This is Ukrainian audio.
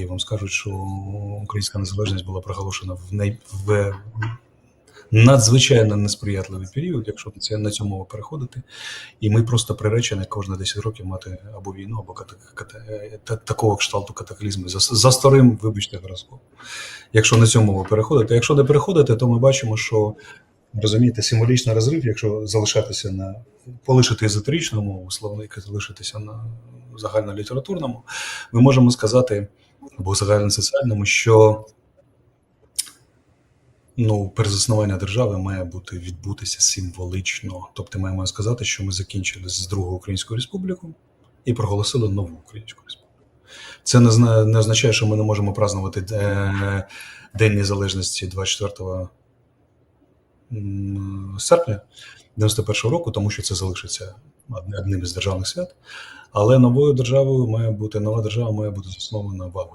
соціологи вам скажуть, що українська незалежність була проголошена в, най... в надзвичайно несприятливий період, якщо це на цю мову переходити. І ми просто приречені кожні 10 років мати або війну, або ката... ката... та- такого кшталту катаклізму за, за старим, вибачте, гороскопом. Якщо на цю мову переходити. Якщо не переходити, то ми бачимо, що розумієте, символічний розрив, якщо залишатися на полишити езотеричну мову, словник і залишитися на загальнолітературному, ми можемо сказати, або загальносоціальному, що ну, перезаснування держави має бути відбутися символічно. Тобто, маємо сказати, що ми закінчили з Другу Українську Республіку і проголосили нову Українську Республіку. Це не, не означає, що ми не можемо празднувати е, День Незалежності 24 серпня 91-го року, тому що це залишиться одним із державних свят. Але новою державою має бути нова держава має бути заснована в августі.